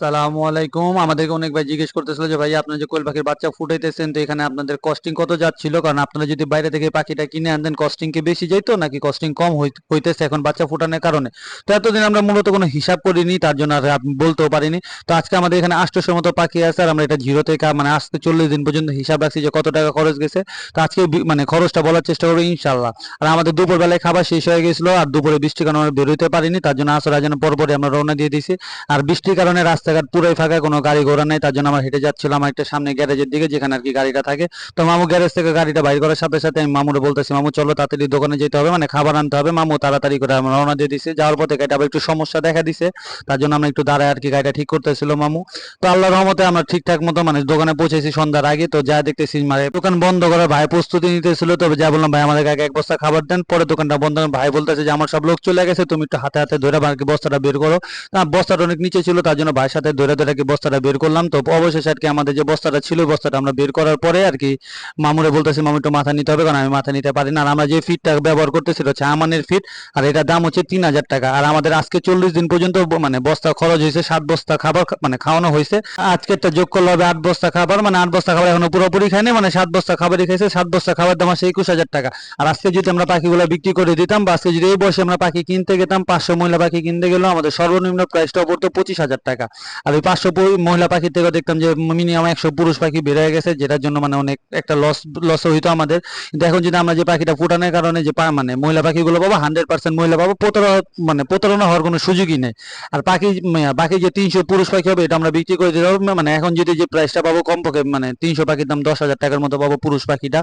আসসালামু আলাইকুম। আমাদেরকে অনেক ভাই জিজ্ঞেস করতেছিল যে ভাই যে পাখির বাচ্চা ফুটাইতেছেন, তো এখানে আপনাদের কস্টিং কত যাচ্ছিল? কারণ আপনারা যদি বাইরে থেকে পাখিটা কিনে আনতেন কস্টিং কি বেশি যাইতো নাকি কস্টিং কম হইতেছে এখন বাচ্চা ফুটানোর কারণে? তো এতদিন আমরা মূলত কোনো হিসাব করিনি, তার জন্য আর বলতেও পারিনি। তো আজকে আমাদের এখানে আটশোশোর মতো পাখি আছে, আর আমরা এটা জিরো থেকে মানে চল্লিশ দিন পর্যন্ত হিসাব রাখছি যে কত টাকা খরচ গেছে। তো আজকে মানে খরচটা বলার চেষ্টা করব ইনশাল্লাহ আর আমাদের দুপুর বেলায় খাবার শেষ হয়ে গেছিল, আর দুপুরে বৃষ্টির কারণে আমরা বেরোতে পারিনি, তার জন্য আসর আজানের পরপরই আমরা রওনা দিয়ে দিয়েছি। আর বৃষ্টির কারণে রাস্তাঘাট পুরোই ফাঁকা, কোনো গাড়ি ঘোড়া নেই, তার জন্য আমার হেঁটে যাচ্ছিলাম একটা সামনে গ্যারেজের দিকে, যেখানে আর কি গাড়িটা থাকে। তো মামু গ্যারেজ থেকে গাড়িটা বাইর করার সাথে সাথে আমি মামুরে বলতেছি, মামু, চলো তাড়াতাড়ি দোকানে যেতে হবে মানে খাবার আনতে হবে। মামু তাড়াতাড়ি করে আমরা রওনা দিয়ে দিছি। যাওয়ার পথে গাড়িটা আবার একটু সমস্যা দেখা দিছে, তার জন্য আমরা একটু দাঁড়ায় আর কি গাড়িটা ঠিক করতেছিল মামু। তো আল্লাহর রহমতে আমরা ঠিকঠাক মতো মানে দোকানে পৌঁছেছি সন্ধ্যার আগে। তো যা দেখতেছি মানে দোকান বন্ধ করার ভাই প্রস্তুতি নিতেছিল, তবে যা বললাম, ভাই আমাদের আগে এক বস্তা খাবার দেন, পরে দোকানটা বন্ধ। ভাই বলতেছে যে, আমার সব লোক চলে গেছে, তুমি একটু হাতে হাতে ধরে বস্তাটা বের করো। বস্তাটা অনেক নিচে ছিল, তার জন্য ভাইয়ের সাথে ধরে ধরে কি বস্তাটা বের করলাম। তো অবশেষে আর কি আমাদের যে বস্তাটা ছিল বস্তাটা আমরা বের করার পরে আর কি মামুরে বলতেছি, মামু, একটু মাথা নিতে হবে কারণ আমি মাথা নিতে পারি না। আর আমরা যে ফিটটা ব্যবহার করতেছি হচ্ছে আমানের ফিট, আর এটার দাম হচ্ছে তিন হাজার টাকা। আর আমাদের আজকে চল্লিশ দিন পর্যন্ত মানে বস্তা খরচ হয়েছে, সাত বস্তা খাবার মানে খাওয়ানো হয়েছে। আজকেরটা যোগ করলে হবে আট বস্তা খাবার মানে আট বস্তা খাবার এখনও পুরোপুরি খায়নি মানে সাত বস্তা খাবারই খাইছে, সাত বস্তা খাবার দাম আছে একুশ হাজার টাকা। আর আজকে যদি আমরা পাখিগুলো বিক্রি করে দিতাম, বা আজকে যদি এই বয়সে আমরা পাখি কিনতে গেতাম, পাঁচশো মহিলা পাখি কিনতে গেলেও আমাদের সর্বনিম্ন প্রাইসটা পড়তো পঁচিশ হাজার টাকা। আর ওই পাঁচশো মহিলা পাখির থেকে দেখতাম যে মিনিমাম একশো পুরুষ পাখি বেড়ে গেছে, যেটার জন্য মানে অনেক একটা লস লস হইতো আমাদের। কিন্তু এখন যদি আমরা যে পাখিটা ফুটানোর কারণে যে মানে মহিলা পাখিগুলো পাবো হান্ড্রেড পার্সেন্ট মহিলা পাবো, প্রতারণা মানে প্রতারণা হওয়ার কোনো সুযোগই নেই। আর পাখি বাকি যে তিনশো পুরুষ পাখি হবে, এটা আমরা বিক্রি করে দিতে পারব। মানে এখন যদি যে প্রাইসটা পাবো কমপক্ষে মানে তিনশো পাখির দাম দশ হাজার টাকার মতো পাবো পুরুষ পাখিটা।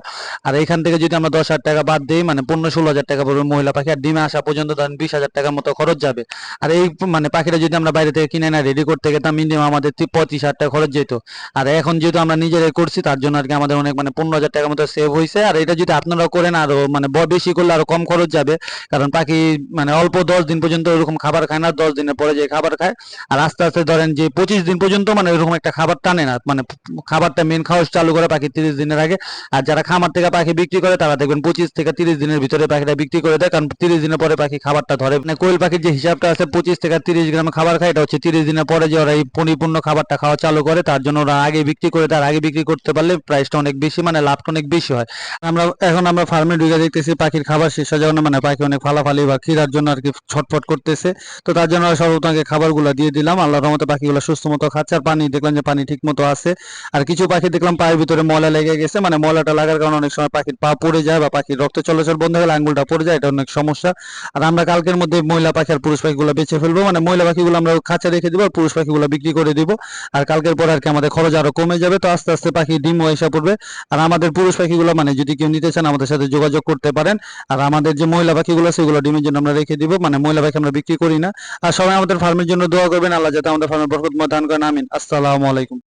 আর এখান থেকে যদি আমরা দশ হাজার টাকা বাদ দিই মানে পনেরো ষোলো হাজার টাকা পড়বে মহিলা পাখি। আর ডিমে আসা পর্যন্ত ধরেন বিশ হাজার টাকার মতো খরচ যাবে। আর এই মানে পাখিটা যদি আমরা বাইরে থেকে কিনে না রেডি করতে গেতাম মিনিমাম আমাদের পঁয়ত্রিশ হাজার টাকা খরচ যেত। আর এখন যেহেতু আমরা নিজেরাই করছি, তার জন্য আর কি আমাদের অনেক মানে পনেরো হাজার টাকার মতো সেভ হয়েছে আর এটা যদি আপনারা করেন, আরও মানে বেশি করলে আরও কম খরচ যাবে। কারণ পাখি মানে অল্প দশ দিন পর্যন্ত ওরকম খাবার খায় না, দশ দিনের পরে যে খাবার খায়। আর আস্তে আস্তে ধরেন যে পঁচিশ দিন পর্যন্ত মানে ওরকম একটা খাবার টানে না। মানে খাবারটা মেন খাওয়া চালু করে পাখি তিরিশ দিনের আগে। আর যারা খামার থেকে পাখি বিক্রি করে, তারা দেখবেন পঁচিশ থেকে তিরিশ দিনের ভিতরে পাখিটা বিক্রি করে দেয়। কারণ তিরিশ দিনের পরে পাখি খাবারটা ধরে। মানে কোয়েল পাখির যে হিসাবটা আছে, পঁচিশ থেকে তিরিশ গ্রাম খাবার খায়, এটা হচ্ছে তিরিশ দিনের পরে যে ওরা এই পরিপূর্ণ খাবারটা খাওয়া চালু করে, তার জন্য ওরা আগে বিক্রি করে, তার আগে বিক্রি করতে পারলে প্রাইসটা অনেক বেশি মানে লাভটা অনেক বেশি হয়। আমরা, এখন আমরা ফার্মে ঢুকে দেখতেছি পাখির খাবার শেষ হয়ে যাওয়ার মানে পাখি অনেক ফালাফালি বা খিরার জন্য আর কি ছটফট করতেছে। তো তার জন্য আগে খাবারগুলো দিয়ে দিলাম। আল্লাহর রহমতে পাখিগুলো সুস্থ মতো খাচ্ছে আর পানি দেখলাম যে পানি ঠিক মতো আছে। আর কিছু পাখি দেখলাম পায়ের ভিতরে ময়লা লেগে গেছে মানে ময়লাটা লাগার কারণে অনেক সময় পাখির পা পড়ে যায় বা পাখির রক্ত চলাচল বন্ধ গেলে আঙ্গুলটা পড়ে যায়, এটা অনেক সমস্যা। আর আমরা কালকের মধ্যে মহিলা পাখি আর পুরুষ পাখিগুলো বেছে ফেলব মানে মহিলা পাখিগুলো আমরা খাঁচা রেখে দিব আর পুরুষ পাখিগুলো বিক্রি করে দিব। আর কালকের পর আর কি আমাদের খরচ আরও কমে যাবে। তো আস্তে আস্তে পাখি ডিম এসে পড়বে। আর আমাদের পুরুষ পাখিগুলো মানে যদি কেউ নিতে চান আমাদের সাথে যোগাযোগ করতে পারেন। আর আমাদের যে মহিলা পাখিগুলো সেগুলো ডিমের জন্য আমরা রেখে দিব। মানে মহিলা পাখি আমরা বিক্রি করি না। আর সবাই আমাদের ফার্মের জন্য দোয়া করবেন। আল্লাহ যাতে আমাদের ফার্মের বরকতময় দান করেন। আমিন। আসসালামু আলাইকুম।